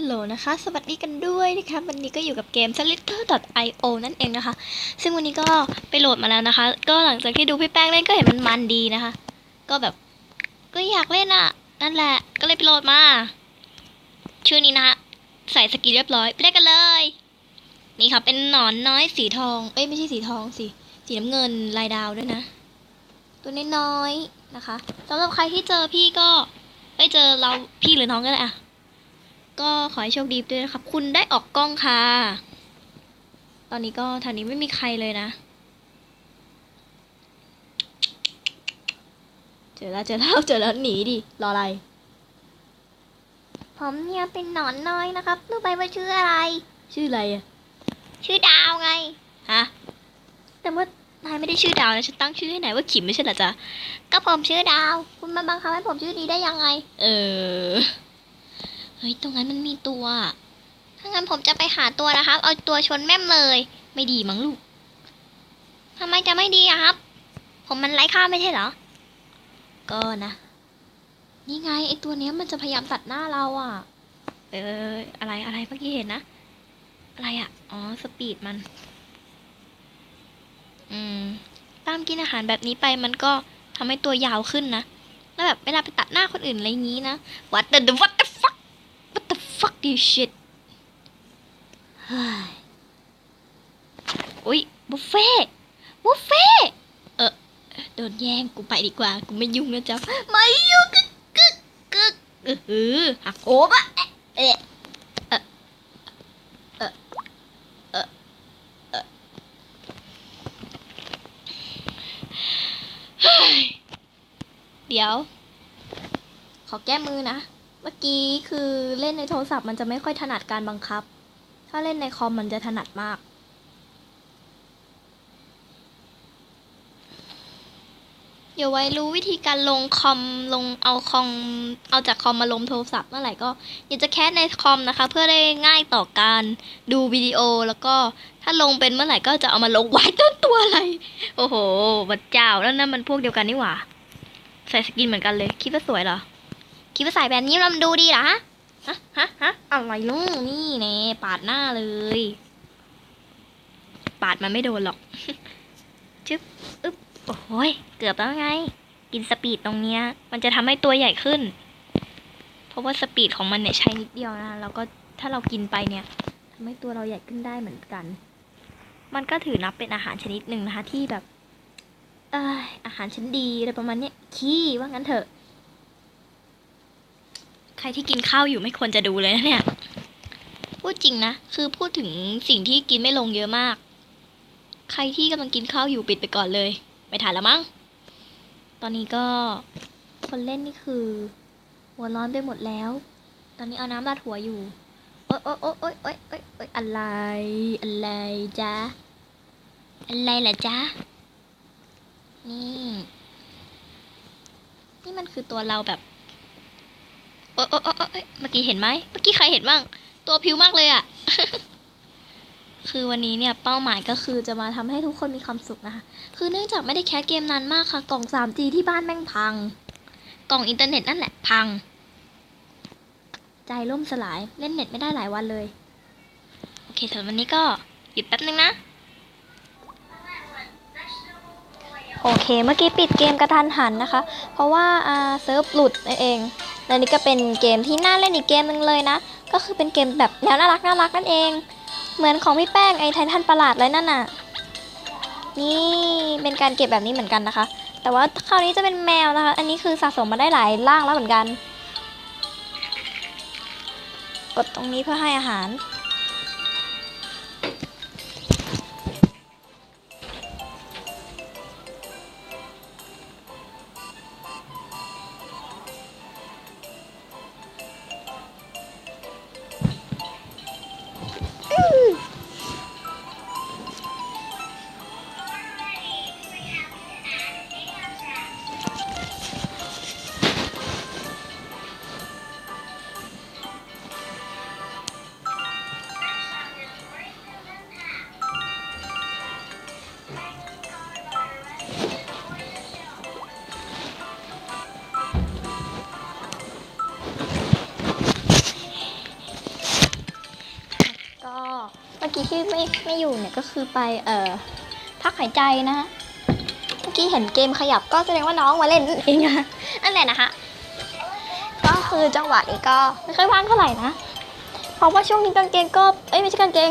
ฮัลโหลนะคะ สวัสดีกันด้วยนะคะวันนี้ก็อยู่กับเกม slitter.io นั่นเองนะคะ ซึ่งวันนี้ก็ไปโหลดมาแล้วนะคะ ก็หลังจากที่ดูพี่แป้งเล่นก็เห็นมันมันดีนะคะ ก็แบบก็อยากเล่นอะ นั่นแหละ ก็เลยไปโหลดมา ชื่อนี้นะคะใส่สกินเรียบร้อยไปเล่นกันเลย นี่ค่ะเป็นหนอนน้อยสีทอง เอ้ยไม่ใช่สีทองสิ สีน้ำเงินลายดาวด้วยนะ ตัวน้อยๆนะคะสำหรับใครที่เจอพี่ก็เอ้ยเจอเราพี่หรือน้องก็ได้อะ ก็ขอให้โชคดีด้วยนะครับ คุณได้ออกกล้องค่ะ ตอนนี้ก็แถวนี้ไม่มีใครเลยนะ เจอแล้วเจอแล้วเจอแล้วหนีดิ รออะไร ผมเนี่ยเป็นหนอนน้อยนะครับรู้ไปว่าชื่ออะไร ชื่ออะไรอะชื่อดาวไง ฮะ แต่ว่านายไม่ได้ชื่อดาวนะฉันตั้งชื่อให้นายว่าขิมไม่ใช่เหรอจ๊ะก็ผมชื่อดาว คุณมาบังคับให้ผมชื่อนี้ได้ยังไง เออ เฮ้ย ตรงนั้นมันมีตัว ถ้างั้นผมจะไปหาตัวนะครับ เอาตัวชนแม่มเลย ไม่ดีมั้งลูกทำไมจะไม่ดีอะครับ ผมมันไร้ค่าไม่ใช่เหรอ ก็นะ นี่ไงไอตัวเนี้ยมันจะพยายามตัดหน้าเราอะเอออะไรอะไรเมื่อกี้เห็นนะ อะไรอะอ๋อ สปีดมัน อืม ตามกินอาหารแบบนี้ไปมันก็ทำให้ตัวยาวขึ้นนะ แล้วแบบเวลาไปตัดหน้าคนอื่นอะไรอย่างนี้นะ what the what the what the fuck this shit อุ้ยบุฟเฟ่บุฟเฟ่เออโดนแย่งกูไปดีกว่า กูไม่ยุ่งนะจ๊ะไม่ยุ่งกึกกึกกึกเออหือหักโอบะเอะเอะเอะเออะเฮ้ยเดี๋ยว ขอแก้มือนะ เมื่อกี้คือเล่นในโทรศัพท์มันจะไม่ค่อยถนัดการบังคับ ถ้าเล่นในคอมมันจะถนัดมากเดี๋ยวไว้รู้วิธีการลงคอมลงเอาคอมเอาจากคอมมาลงโทรศัพท์เมื่อไหร่ก็อยากจะแคสในคอมนะคะ เพื่อได้ง่ายต่อการดูวิดีโอแล้วก็ถ้าลงเป็นเมื่อไหร่ก็จะเอามาลงไว้ต้นตัวอะไร โอ้โหบัดเจ้าแล้วนั่นมันพวกเดียวกันนี่หว่า ใส่สกินเหมือนกันเลย คิดว่าสวยเหรอ คิดว่าใส่แบบนี้มันดูดีเหรอฮะฮะฮะฮะอะไรลูกนี่เน่ปาดหน้าเลย ปาดมันไม่โดนหรอกจึ๊บอึ๊บโอ้ยเกือบแล้วไง กินสปีดตรงเนี้ย มันจะทำให้ตัวใหญ่ขึ้น เพราะว่าสปีดของมันเนี่ยใช้นิดเดียวนะแล้วก็ถ้าเรากินไปเนี่ยทำให้ตัวเราใหญ่ขึ้นได้เหมือนกัน มันก็ถือนับเป็นอาหารชนิดหนึ่งนะคะที่แบบเอยอาหารชั้นดีอะไรประมาณเนี้ยขี้ว่างั้นเถอะ ใครที่กินข้าวอยู่ไม่ควรจะดูเลยนะเนี่ย พูดจริงนะ คือพูดถึงสิ่งที่กินไม่ลงเยอะมาก ใครที่กำลังกินข้าวอยู่ปิดไปก่อนเลยไม่ทันแล้วมั้ง ตอนนี้ก็คนเล่นนี่คือ หัวร้อนไปหมดแล้ว ตอนนี้เอาน้ำราดหัวอยู่ โอ๊ยโอ๊ยโอ๊ยโอ๊ยโอ๊ยโอ๊ยโอ๊ยอะไร อะไรจ๊ะ อะไรล่ะจ๊ะ นี่ นี่มันคือตัวเราแบบ อ๊ยโอ๊ยโอ๊ยโอ๊ยเมื่อกี้เห็นไหมเมื่อกี้ใครเห็นบ้าง ตัวพิวมากเลยอะคือวันนี้เนี่ยเป้าหมายก็คือจะมาทำให้ทุกคนมีความสุขนะคะ คือเนื่องจากไม่ได้แคสเกมนานมากค่ะ กล่อง 3G ที่บ้านแม่งพัง กล่องอินเทอร์เน็ตนั่นแหละพัง ใจล่มสลายเล่นเน็ตไม่ได้หลายวันเลย โอเคสำหรับวันนี้ก็หยุดแป๊บนึงนะโอเค เมื่อกี้ปิดเกมกระทันหันนะคะ เพราะว่าอ่าเซิร์ฟหลุดนั่นเอง และนี่ก็เป็นเกมที่น่าเล่นอีกเกมหนึ่งเลยนะ ก็คือเป็นเกมแบบแนวน่ารักน่ารักนั่นเอง เหมือนของพี่แป้งไอ้ไททันประหลาดเลยนั่นน่ะ นี่เป็นการเก็บแบบนี้เหมือนกันนะคะ แต่ว่าคราวนี้จะเป็นแมวนะคะ อันนี้คือสะสมมาได้หลายร่างแล้วเหมือนกัน กดตรงนี้เพื่อให้อาหาร กี้ที่ไม่ไม่อยู่เนี่ยก็คือไปเอ่อพักหายใจนะฮะเมื่อกี้เห็นเกมขยับก็แสดงว่าน้องมาเล่นนั่นเองนะนั่นแหละนะคะก็คือจังหวะนี้ก็ไม่ค่อยว่างเท่าไหร่นะเพราะว่าช่วงนี้กางเกงก็เอ้ยไม่ใช่กางเกง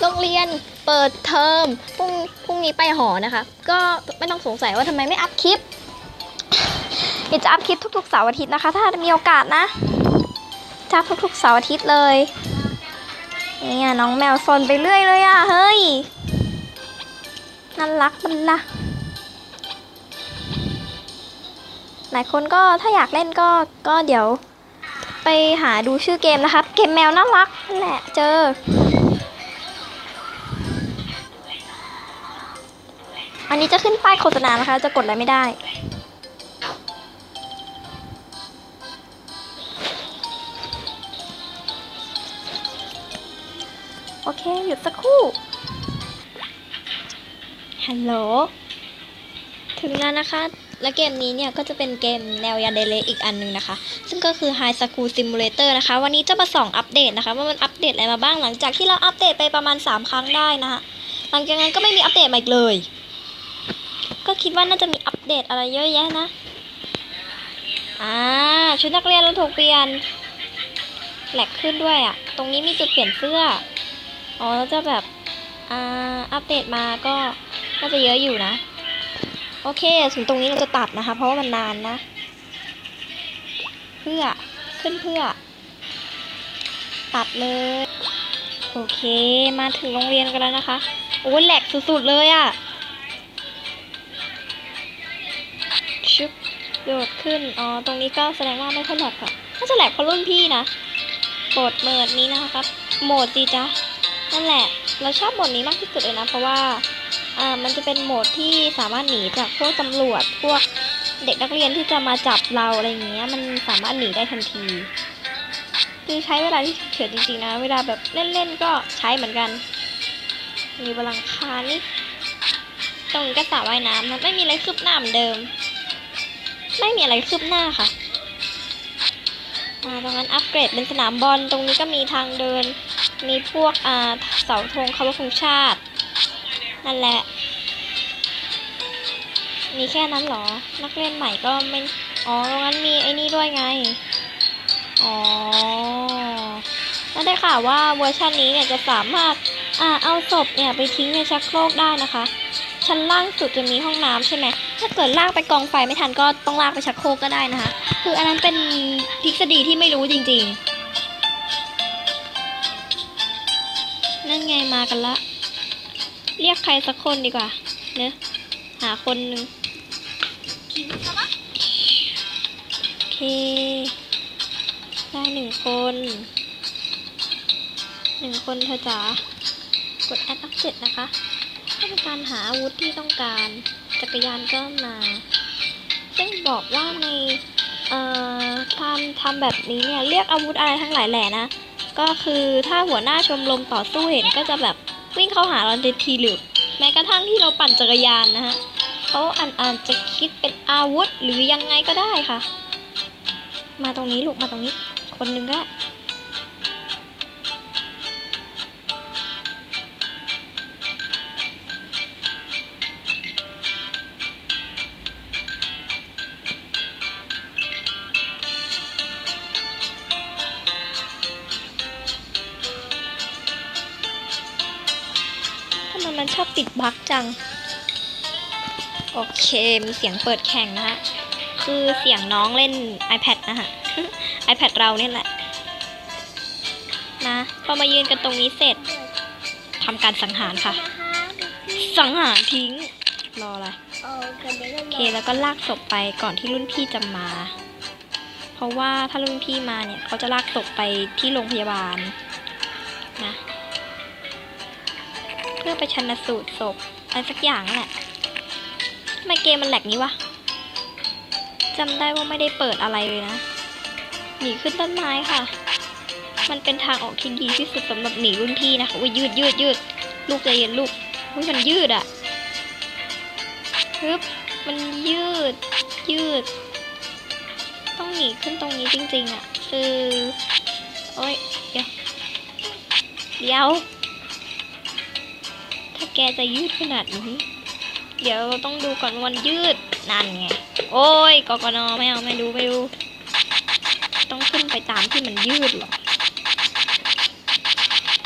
โรงเรียนเปิดเทอมพรุ่งพรุ่งนี้ไปหอนะคะ ก็ไม่ต้องสงสัยว่าทำไมไม่อัพคลิปเดี๋ยวจะอัพคลิปทุกๆเสาร์อาทิตย์นะคะ ถ้ามีโอกาสนะจะทุกๆเสาร์อาทิตย์เลย เนี่ยน้องแมวซนไปเรื่อยเลยอะ เฮ้ย น่ารักมันละหลายคนก็ถ้าอยากเล่นก็ก็เดี๋ยว ไปหาดูชื่อเกมนะครับ เกมแมวน่ารักนั่นแหละเจอ อันนี้จะขึ้นป้ายโฆษณานะคะ จะกดอะไรไม่ได้ โอเค หยุดสักครู่ ฮัลโหล ถึงแล้วนะคะ และเกมนี้เนี่ยก็จะเป็นเกมแนวยาเดเลอีกอันหนึงนะคะ ซึ่งก็คือ High School Simulator นะคะ วันนี้จะมาส่องอัปเดตนะคะ ว่ามันอัปเดตอะไรมาบ้างหลังจากที่เราอัปเดตไปประมาณ 3 ครั้งได้นะคะ หลังจากนั้นก็ไม่มีอัปเดตมาอีกเลย ก็คิดว่าน่าจะมีอัปเดตอะไรเยอะแยะนะอ่าชุดนักเรียนเราถูกเปลี่ยนแหลกขึ้นด้วยอะ่ะ ตรงนี้มีจุดเปลี่ยนเสื้อ อ๋อแล้วจะแบบอ่าอัปเดตมาก็น่าจะเยอะอยู่นะ โอเคถึงตรงนี้เราจะตัดนะคะ เพราะว่ามันนานนะ เพื่อขึ้นเพื่อ ตัดเลย โอเคมาถึงโรงเรียนกันแล้วนะคะ โอ้แหลกสุดๆเลยอะ่ะชึบโดดขึ้น อ๋อ ตรงนี้ก็แสดงว่าไม่ค่อยแหลกอะน่าจะแหลกเพราะรุ่นพี่นะโหมดเมิดนี้นะครับ โหมดจีจ้ะ นั่นแหละ เราชอบโหมดนี้มากที่สุดเลยนะ เพราะว่าอ่ามันจะเป็นโหมดที่สามารถหนีจากพวกตำรวจพวกเด็กนักเรียนที่จะมาจับเราอะไรอย่างเงี้ย มันสามารถหนีได้ทันที คือใช้เวลาที่เฉินจริงๆนะ เวลาแบบเล่นๆก็ใช้เหมือนกัน มีบนหลังคานี่ตรงนี้ก็สระว่ายน้ำนะไม่มีอะไรคืบหน้าเหมือนเดิม ไม่มีอะไรคืบหน้าค่ะอ่าตรงนั้นอัปเกรดเป็นสนามบอลตรงนี้ก็มีทางเดิน มีพวกเสาธงคารพธงชาติ นั่นแหละ มีแค่นั้นเหรอ นักเรียนใหม่ก็ไม่ อ๋องนั้นมีไอ้นี่ด้วยไง อ๋อ แล้วได้ข่าวว่าเวอร์ชันนี้เนี่ยจะสามารถอ่าเอาศพเนี่ยไปทิ้งในชักโครกได้นะคะ ชั้นล่างสุดจะมีห้องน้ำใช่ไหม ถ้าเกิดลากไปกองไฟไม่ทันก็ต้องลากไปชักโครกก็ได้นะคะ คืออันนั้นเป็นทฤษฎีที่ไม่รู้จริง ๆ นั่นไงมากันละ เรียกใครสักคนดีกว่า เนอะหาคนหนึ่งโอเค ได้หนึ่งคน หนึ่งคนเธอจ๋ากดแอดอัพเสร็จนะคะก็เป็นการหาอาวุธที่ต้องการ จักรยานก็มา ซึ่งบอกว่าในเอ่อทำทำแบบนี้เนี่ย เรียกอาวุธอะไรทั้งหลายแหล่นะ ก็คือถ้าหัวหน้าชมรมต่อสู้เห็นก็จะแบบวิ่งเข้าหาเราทันทีหรือแม้กระทั่งที่เราปั่นจักรยานนะฮะเขาอานอานจะคิดเป็นอาวุธหรือยังไงก็ได้ค่ะ มาตรงนี้ลูกมาตรงนี้ คนหนึ่งก็ มันชอบติดบั๊กจัง โอเค มีเสียงเปิดแข่งนะฮะ คือเสียงน้องเล่น iPad นะฮะ iPad เราเนี่ยแหละ นะ พอมายืนกันตรงนี้เสร็จทำการสังหารค่ะ สังหารทิ้ง รออะไร โอเค แล้วก็ลากศพไปก่อนที่รุ่นพี่จะมา เพราะว่าถ้ารุ่นพี่มาเนี่ย เขาจะลากศพไปที่โรงพยาบาล พื่อไปชันสูตรศพอะไรสักอย่างนั่นแหละทำไมเกมมันแหลกนี้วะจำได้ว่าไม่ได้เปิดอะไรเลยนะหนีขึ้นต้นไม้ค่ะ มันเป็นทางออกที่ดีที่สุดสำหรับหนีรุ่นพี่นะคะอุ้ยยืดยืดยืดลูกใจเย็นลูกมันยืดอะฮึบมันยืดยืด ต้องหนีขึ้นตรงนี้จริง ๆอะคือโอ้ยเดี๋ยวเดี๋ยว แกจะยืดขนาดนี้ เดี๋ยวเราต้องดูก่อนวันยืดนั่นไง โอ้ยกกนไม่เอาไม่ดูไม่ดู ต้องขึ้นไปตามที่มันยืดหรอ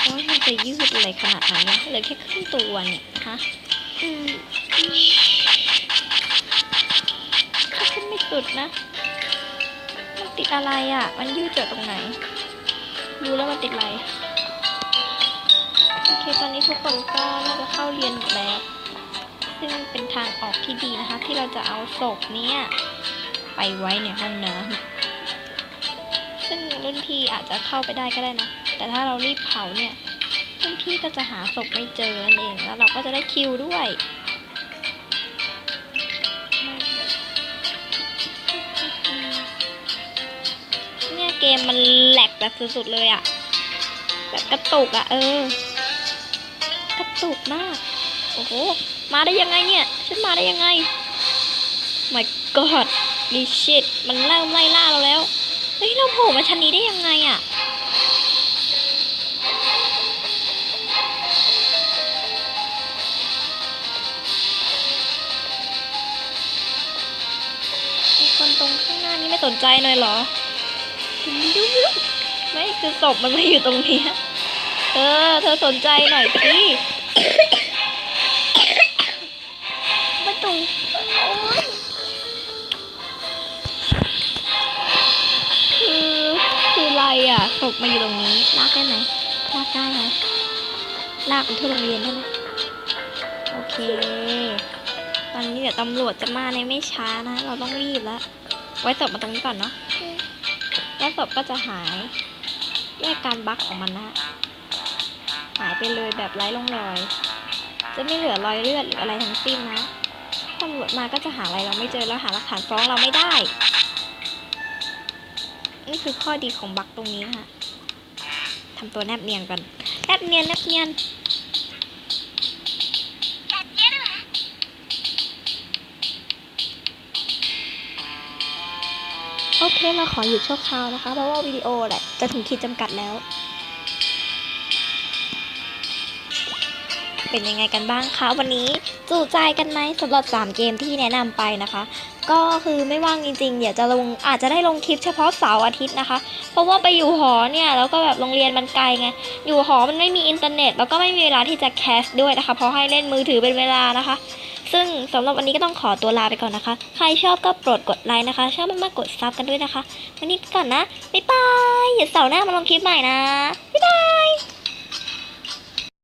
โอ้ยมันจะยืดอะไรขนาดนั้นวะเหลือแค่ครึ่งตัวเนี่ยฮะอืมขึ้นไม่สุดนะมันติดอะไรอะ มันยืดจากตรงไหน รู้แล้วมันติดอะไร โอเคตอนนี้ทุกคนก็น่าจะเข้าเรียนหมดแล้ว ซึ่งเป็นทางออกที่ดีนะคะ ที่เราจะเอาศพเนี้ยไปไว้ในห้องน้ำซึ่งรุ่นพี่อาจจะเข้าไปได้ก็ได้นะ แต่ถ้าเรารีบเผาเนี่ยรุ่นพี่ก็จะหาศพไม่เจอนั่นเอง แล้วเราก็จะได้คิวด้วยเนี่ยเกมมันแหลกแบบสุดๆเลยอะแบบกระตุกอะเออ กระตุกมาก โอ้โห มาได้ยังไงเนี่ย ฉันมาได้ยังไง my god ดิชิตมันเริ่มไล่ล่าเราแล้ว เฮ้ย เราโผล่มาชั้นนี้ได้ยังไงอะไอคนตรงข้างหน้านี้ไม่สนใจหน่อยเหรอ ไม่คือศพมันไม่อยู่ตรงนี้ เธอเธอสนใจหน่อยสิไม่ตรงคือคืออะไรอะศพมาอยู่ตรงนี้ลากได้ไหมลากได้ไหมลากไปที่โรงเรียนได้ไหมโอเค ตอนนี้เดี๋ยวตำรวจจะมาในไม่ช้านะ เราต้องรีบแล้ว ไว้ศพมาตรงนี้ก่อนเนาะแล้วศพก็จะหายแยกการบั๊กของมันนะ หายไปเลยแบบไร้ร่องรอย จะไม่เหลือรอยเลือดหรืออะไรทั้งสิ้นนะตำรวจมาก็จะหาอะไรเราไม่เจอแล้วหาหลักฐานฟ้องเราไม่ได้ นี่คือข้อดีของบักตรงนี้นะฮะทำตัวแนบเนียนกันแนบเนียนแนบเนียนโอเคเราขอหยุดชั่วคราวนะคะ เพราะว่าวิดีโอแหละจะถึงขีดจำกัดแล้ว เป็นยังไงกันบ้างคะวันนี้จูใจกันไหมสำหรับ 3 เกมที่แนะนำไปนะคะ ก็คือไม่ว่างจริงๆเดี๋ยวจะลงอาจจะได้ลงคลิปเฉพาะเสาร์อาทิตย์นะคะ เพราะว่าไปอยู่หอเนี่ยแล้วก็แบบโรงเรียนมันไกลไงอยู่หอมันไม่มีอินเทอร์เน็ต แล้วก็ไม่มีเวลาที่จะแคสด้วยนะคะ เพราะให้เล่นมือถือเป็นเวลานะคะ ซึ่งสำหรับวันนี้ก็ต้องขอตัวลาไปก่อนนะคะ ใครชอบก็โปรดกดไลค์นะคะ ชอบมากๆกดซับกันด้วยนะคะ วันนี้ก่อนนะบ๊ายบายเดี๋ยวเสาร์หน้ามาลงคลิปใหม่นะบ๊ายบาย